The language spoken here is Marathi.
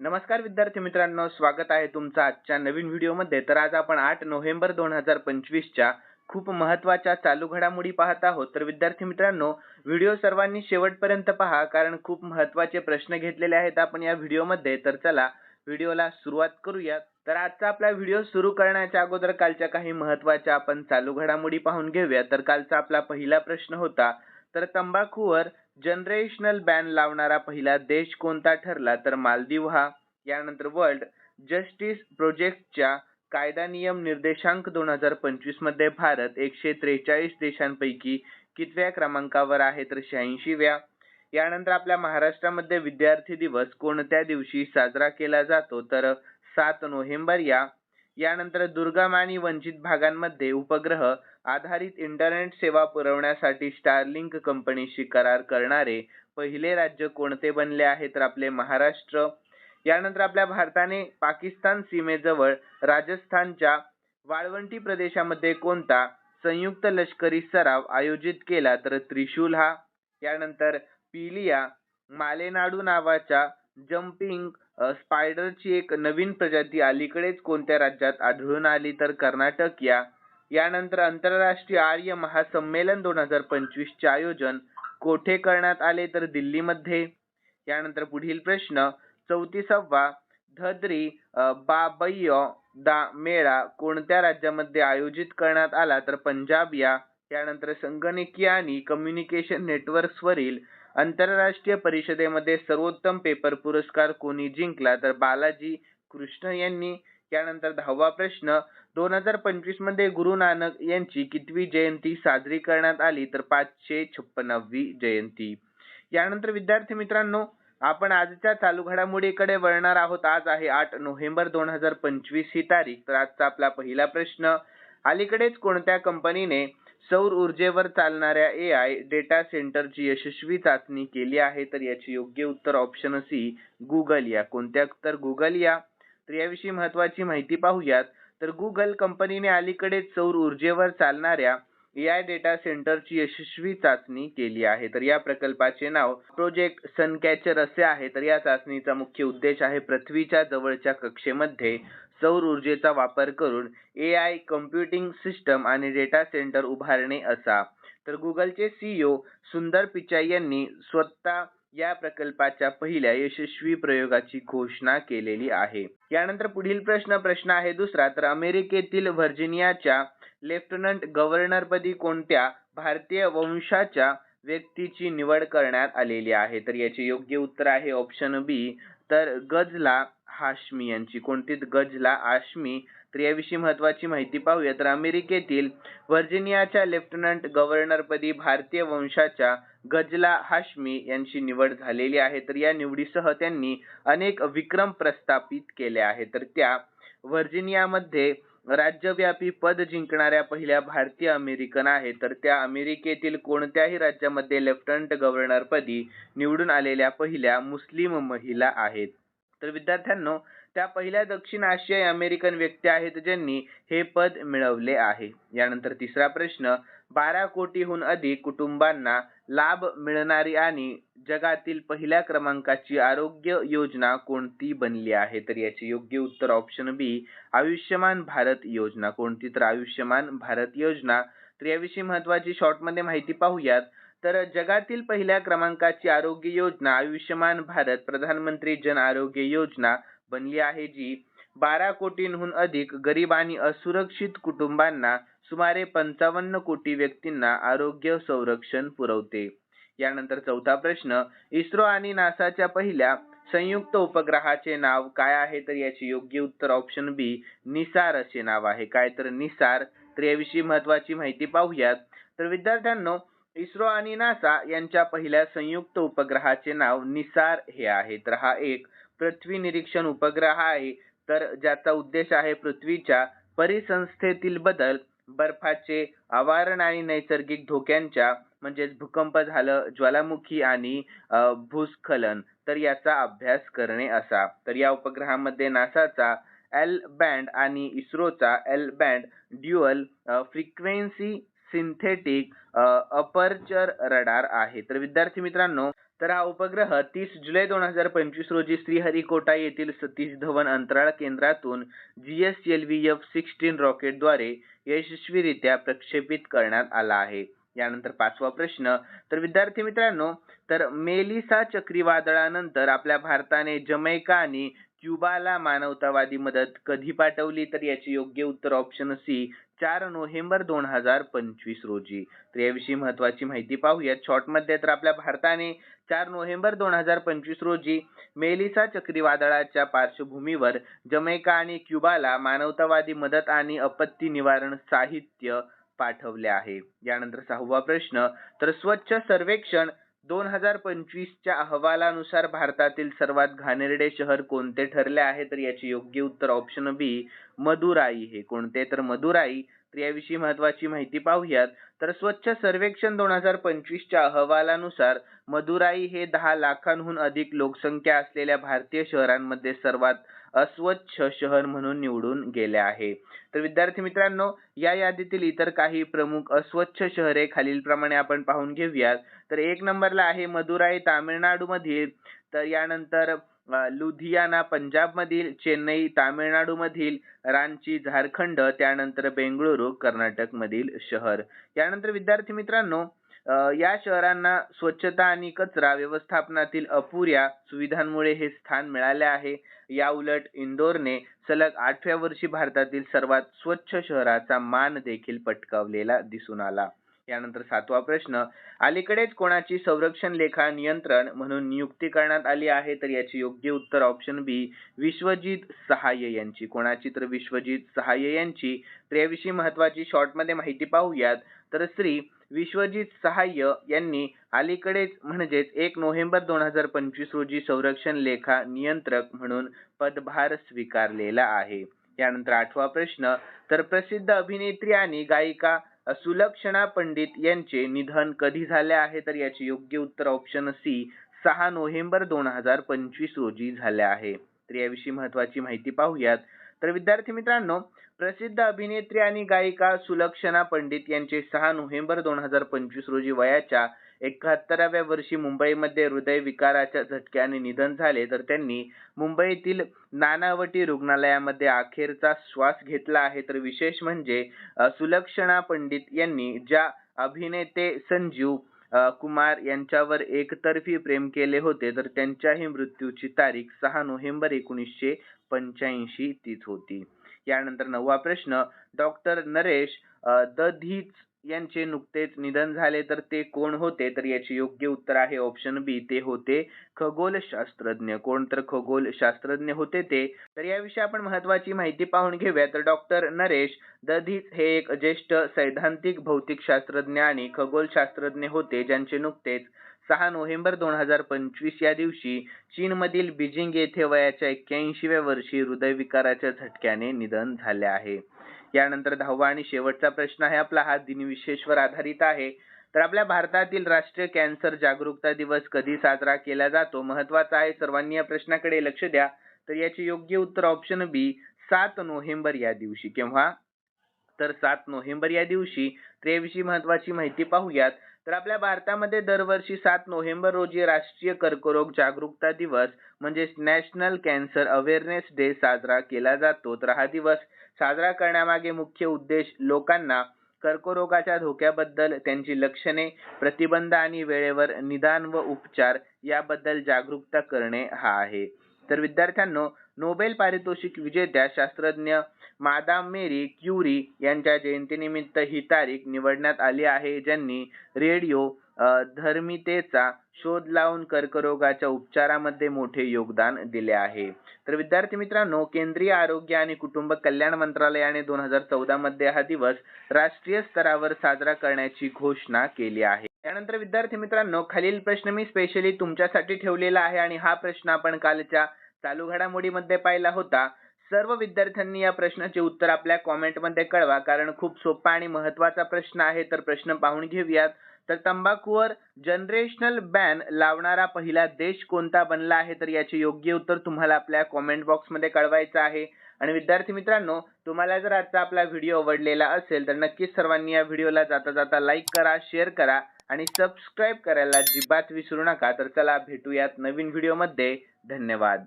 नमस्कार विद्यार्थी मित्रांनो स्वागत आहे तुमचं आजच्या नवीन व्हिडिओमध्ये. तर आज आपण आठ नोव्हेंबर दोन हजार पंचवीसच्या खूप महत्त्वाच्या चालू घडामोडी पाहत आहोत. तर विद्यार्थी मित्रांनो व्हिडिओ सर्वांनी शेवटपर्यंत पहा कारण खूप महत्त्वाचे प्रश्न घेतलेले आहेत आपण या व्हिडिओमध्ये. तर चला व्हिडिओला सुरुवात करूया तर आजचा आपला व्हिडिओ सुरू करण्याच्या अगोदर कालच्या काही महत्त्वाच्या आपण चालू घडामोडी पाहून घेऊया. तर कालचा आपला पहिला प्रश्न होता तर तंबाखूवर जनरेशनल बॅन लावणारा पहिला देश कोणता ठरला तर मालदीव हा. यानंतर वर्ल्ड जस्टिस प्रोजेक्टच्या कायदा नियम निर्देशांक दोन हजार पंचवीसमध्ये भारत एकशे त्रेचाळीस देशांपैकी कितव्या क्रमांकावर आहे तर शहाऐंशीव्या. यानंतर आपल्या महाराष्ट्रामध्ये विद्यार्थी दिवस कोणत्या दिवशी साजरा केला जातो तर सात नोव्हेंबर या. यानंतर दुर्गम आणि वंचित भागांमध्ये उपग्रह आधारित इंटरनेट सेवा पुरवण्यासाठी स्टारलिंक कंपनीशी करार करणारे पहिले राज्य कोणते बनले आहे तर आपले महाराष्ट्र. यानंतर आपल्या भारताने पाकिस्तान सीमेजवळ राजस्थानच्या वाळवंटी प्रदेशामध्ये कोणता संयुक्त लष्करी सराव आयोजित केला तर त्रिशूल हा. यानंतर पिलिया मालेनाडू नावाच्या जम्पिंग स्पायडरची एक नवीन प्रजाती अलीकडेच कोणत्या राज्यात आढळून आली तर कर्नाटक या. यानंतर आंतरराष्ट्रीय आर्य महासंमेलन दोन हजार पंचवीस चे आयोजन कोठे करण्यात आले तर दिल्लीमध्ये? यानंतर पुढील प्रश्न चौतीसावा धद्री बाबय्य दा मेळा कोणत्या राज्यामध्ये आयोजित करण्यात आला तर पंजाब या यानंतर संगणकीय आणि कम्युनिकेशन नेटवर्क्स वरील आंतरराष्ट्रीय परिषदेमध्ये सर्वोत्तम पेपर पुरस्कार कोणी जिंकला तर बालाजी कृष्ण यांनी? यानंतर दहावा प्रश्न दोन हजार पंचवीसमध्ये गुरु नानक यांची कितवी जयंती साजरी करण्यात आली तर पाचशे छप्पनावी जयंती. यानंतर विद्यार्थी मित्रांनो आपण आजच्या चालू घडामोडीकडे वळणार आहोत. आज आहे आठ नोव्हेंबर दोन हजार पंचवीस ही तारीख. तर आजचा आपला पहिला प्रश्न अलीकडेच कोणत्या कंपनीने सौर ऊर्जेवर चालणाऱ्या ए आय डेटा सेंटरची यशस्वी चाचणी केली आहे? तर याचे योग्य उत्तर ऑप्शन सी गुगल या. कोणत्या? तर गुगल या. तर याविषयी महत्वाची माहिती पाहूयात. तर गुगल कंपनीने अलीकडेच सौर ऊर्जेवर चालणाऱ्या ए आय डेटा सेंटरची यशस्वी चाचणी केली आहे. तर या प्रकल्पाचे नाव प्रोजेक्ट सनकॅचर असे आहे. तर या चाचणीचा मुख्य उद्देश आहे पृथ्वीच्या जवळच्या कक्षेमध्ये सौर ऊर्जेचा वापर करून ए आय कम्प्युटिंग सिस्टम आणि डेटा सेंटर उभारणे असा. तर गुगलचे सीईओ सुंदर पिचाई यांनी स्वतः या प्रकल्पाच्या पहिल्या यशस्वी प्रयोगाची घोषणा केलेली आहे. यानंतर पुढील प्रश्न प्रश्न आहे दुसरा. तर अमेरिकेतील व्हर्जिनियाच्या लेफ्टनंट गव्हर्नर पदी कोणत्या भारतीय वंशाच्या व्यक्तीची निवड करण्यात आलेली आहे? तर याचे योग्य उत्तर आहे ऑप्शन बी. तर गजला हाशमी यांची. कोणती गजला आशमी तर याविषयी महत्वाची माहिती पाहूया तर अमेरिकेतील व्हर्जिनियाच्या लेफ्टनंट गव्हर्नर पदी भारतीय वंशाच्या गजला हाशमी यांची निवड झालेली आहे. तर या निवडीसह त्यांनी अनेक विक्रम प्रस्थापित केले आहेत. तर त्या व्हर्जिनियामध्ये राज्यव्यापी पद जिंकणाऱ्या पहिल्या भारतीय अमेरिकन आहेत. तर त्या अमेरिकेतील कोणत्याही राज्यामध्ये लेफ्टनंट गव्हर्नर पदी निवडून आलेल्या पहिल्या मुस्लिम महिला आहेत. तर विद्यार्थ्यांनो त्या पहिल्या दक्षिण आशियाई अमेरिकन व्यक्ती आहेत ज्यांनी हे पद मिळवले आहे. यानंतर तिसरा प्रश्न बारा कोटीहून अधिक कुटुंबांना लाभ मिळणारी आणि जगातील पहिल्या क्रमांकाची आरोग्य योजना कोणती बनली आहे? तर याचे योग्य उत्तर ऑप्शन बी आयुष्यमान भारत योजना. कोणती तर आयुष्यमान भारत योजना? तर याविषयी महत्वाची शॉर्टमध्ये माहिती पाहूयात. तर जगातील पहिल्या क्रमांकाची आरोग्य योजना आयुष्यमान भारत प्रधानमंत्री जन आरोग्य योजना बनली आहे जी बारा कोटींहून अधिक गरीब आणि असुरक्षित कुटुंबांना सुमारे पंचावन्न कोटी व्यक्तींना आरोग्य संरक्षण पुरवते. यानंतर चौथा प्रश्न इस्रो आणि नासाच्या पहिल्या संयुक्त उपग्रहाचे नाव काय आहे? तर याचे योग्य उत्तर ऑप्शन बी निसार असे नाव आहे. काय तर निसार? तर याविषयी महत्वाची माहिती पाहूयात. तर विद्यार्थ्यांनो इस्रो आणि नासा यांच्या पहिल्या संयुक्त उपग्रहाचे नाव निसार हे आहे. तर हा एक. पृथ्वी निरीक्षण उपग्रह आहे. तर ज्याचा उद्देश आहे पृथ्वीच्या परिसंस्थेतील बदल बर्फाचे आवारण आणि नैसर्गिक धोक्यांच्या म्हणजेच भूकंप झालं ज्वालामुखी आणि भूस्खलन. तर याचा अभ्यास करणे असा. तर या उपग्रहामध्ये नासाचा एल बँड आणि इस्रोचा L band dual frequency synthetic aperture radar आहे. तर विद्यार्थी मित्रांनो तर हा उपग्रह तीस जुलै दोन हजार पंचवीस रोजी श्रीहरिकोटा येथील सतीश धवन अंतराळ केंद्रातून G S L V F sixteen रॉकेटद्वारे यशस्वीरित्या प्रक्षेपित करण्यात आला आहे. यानंतर पाचवा प्रश्न तर विद्यार्थी मित्रांनो तर मेलिसा चक्रीवादळानंतर आपल्या भारताने जमैका आणि क्युबाला मानवतावादी मदत कधी पाठवली? तर याचे योग्य उत्तर ऑप्शन सी चार नोव्हेंबर दोन हजार पंचवीस रोजी. तर याविषयी महत्वाची माहिती पाहूयात. शॉर्टमध्ये तर आपल्या भारताने चार नोव्हेंबर दोन हजार पंचवीस रोजी मेलिसा चक्रीवादळाच्या पार्श्वभूमीवर जमैका आणि क्युबाला मानवतावादी मदत आणि आपत्ती निवारण साहित्य पाठवले आहे. यानंतर सहावा प्रश्न तर स्वच्छ सर्वेक्षण दोन हजार पंचवीसच्या अहवालानुसार भारतातील सर्वात घाणेरडे शहर कोणते ठरले आहे? तर याचे योग्य उत्तर ऑप्शन बी मदुराई हे कोणते? तर मदुराई तर याविषयी महत्वाची माहिती पाहूयात. तर स्वच्छ सर्वेक्षण दोन हजार पंचवीसच्या अहवालानुसार मदुराई हे दहा लाखांहून अधिक लोकसंख्या असलेल्या भारतीय शहरांमध्ये सर्वात अस्वच्छ शहर म्हणून निवडून गेले आहे. तर विद्यार्थी मित्रांनो या यादीतील इतर काही प्रमुख अस्वच्छ शहरे खालीलप्रमाणे आपण पाहून घेऊयात. तर एक नंबरला आहे मदुराई तामिळनाडू मधील तर यानंतर लुधियाना पंजाब मधील चेन्नई तामिळनाडू मधील रांची झारखंड त्यानंतर बेंगळुरू कर्नाटक मधील शहर. यानंतर विद्यार्थी मित्रांनो या शहरांना स्वच्छता आणि कचरा व्यवस्थापनातील अपुऱ्या सुविधांमुळे हे स्थान मिळाले आहे. या उलट इंदोरने सलग आठव्या वर्षी भारतातील सर्वात स्वच्छ शहराचा मान देखील पटकावलेला दिसून आला. यानंतर सातवा प्रश्न अलीकडेच कोणाची संरक्षण लेखा नियंत्रण म्हणून नियुक्ती करण्यात आली आहे? तर याचे योग्य उत्तर ऑप्शन बी विश्वजित सहाय्य यांची. कोणाची तर विश्वजित सहाय्य यांची. तर याविषयी महत्वाची शॉर्टमध्ये माहिती पाहूयात. तर श्री विश्वजित सहाय्य यांनी अलीकडेच म्हणजेच एक नोव्हेंबर दोन हजार पंचवीस रोजी संरक्षण लेखा नियंत्रक म्हणून पदभार स्वीकारलेला आहे. यानंतर आठवा प्रश्न तर प्रसिद्ध अभिनेत्री आणि गायिका सुलक्षणा पंडित यांचे निधन कधी झाले आहे? तर याचे योग्य उत्तर ऑप्शन सी सहा नोव्हेंबर दोन हजार पंचवीस रोजी झाले आहे. तर याविषयी महत्वाची माहिती पाहूयात. तर विद्यार्थी मित्रांनो प्रसिद्ध अभिनेत्री आणि गायिका सुलक्षणा पंडित यांचे सहा नोव्हेंबर दोन हजार पंचवीस रोजी वयाच्या एकाहत्तराव्या वर्षी मुंबईमध्ये हृदयविकाराच्या झटक्याने निधन झाले तर त्यांनी मुंबईतील नानावटी रुग्णालयामध्ये अखेरचा श्वास घेतला आहे. तर विशेष म्हणजे सुलक्षणा पंडित यांनी ज्या अभिनेते संजीव कुमार यांच्यावर एकतर्फी प्रेम केले होते तर त्यांच्याही मृत्यूची तारीख सहा नोव्हेंबर एकोणीसशे पंच्याऐंशी तीच होती. यानंतर नववा प्रश्न डॉक्टर नरेश द धीच यांचे नुकतेच निधन झाले तर ते कोण होते? तर याचे योग्य उत्तर आहे ऑप्शन बी ते होते खगोलशास्त्रज्ञ. कोण तर खगोलशास्त्रज्ञ होते ते. तर याविषयी आपण महत्वाची माहिती पाहून घेऊया. तर डॉक्टर नरेश दधीच हे एक ज्येष्ठ सैद्धांतिक भौतिकशास्त्रज्ञ आणि खगोलशास्त्रज्ञ होते ज्यांचे नुकतेच सहा नोव्हेंबर दोन हजार पंचवीस या दिवशी चीनमधील बीजिंग येथे वयाच्या एक्क्याऐंशीव्या वर्षी हृदयविकाराच्या झटक्याने निधन झाले आहे. यानंतर दहावा आणि शेवटचा प्रश्न आहे. आपला हा दिनविशेषवर आधारित आहे. तर आपल्या भारतातील राष्ट्रीय कॅन्सर जागरूकता दिवस कधी साजरा केला जातो? महत्त्वाचा आहे. सर्वांनी या प्रश्नाकडे लक्ष द्या. तर याचे योग्य उत्तर ऑप्शन बी सात नोव्हेंबर या दिवशी. केव्हा? तर सात नोव्हेंबर या दिवशी. त्रेविषयी महत्वाची माहिती पाहूयात. तर आपल्या भारतामध्ये दरवर्षी सात नोव्हेंबर रोजी राष्ट्रीय कर्करोग जागरूकता दिवस म्हणजेच नॅशनल कॅन्सर अवेअरनेस डे साजरा केला जातो. तर हा दिवस साजरा करण्यामागे मुख्य उद्देश लोकांना कर्करोगाच्या धोक्याबद्दल त्यांची लक्षणे प्रतिबंध आणि वेळेवर निदान व उपचार याबद्दल जागरूकता करणे हा आहे. तर विद्यार्थ्यांनो नोबेल पारितोषिक विजेत्या शास्त्रज्ञ मादाम मेरी क्युरी यांच्या जयंतीनिमित्त ही तारीख निवडण्यात आली आहे ज्यांनी रेडिओ धर्मितेचा शोध लावून कर्करोगाच्या उपचारामध्ये मोठे योगदान दिले आहे. तर विद्यार्थी मित्रांनो केंद्रीय आरोग्य आणि कुटुंब कल्याण मंत्रालयाने दोन हजार चौदा मध्ये हा दिवस राष्ट्रीय स्तरावर साजरा करण्याची घोषणा केली आहे. त्यानंतर विद्यार्थी मित्रांनो खालील प्रश्न मी स्पेशली तुमच्यासाठी ठेवलेला आहे आणि हा प्रश्न आपण कालच्या चालू घडामोडीमध्ये पाहिला होता. सर्व विद्यार्थ्यांनी या प्रश्नाचे उत्तर आपल्या कॉमेंटमध्ये कळवा. कारण खूप सोपा आणि महत्त्वाचा प्रश्न आहे तर प्रश्न पाहून घेऊयात. तर तंबाखूवर जनरेशनल बॅन लावणारा पहिला देश कोणता बनला आहे? तर याचे योग्य उत्तर तुम्हाला आपल्या कॉमेंट बॉक्समध्ये कळवायचं आहे. आणि विद्यार्थी मित्रांनो तुम्हाला जर आजचा आपला व्हिडिओ आवडलेला असेल तर नक्कीच सर्वांनी या व्हिडिओला जाता जाता लाईक करा शेअर करा आणि सबस्क्राईब करायला अजिबात विसरू नका. तर चला भेटूयात नवीन व्हिडिओमध्ये धन्यवाद.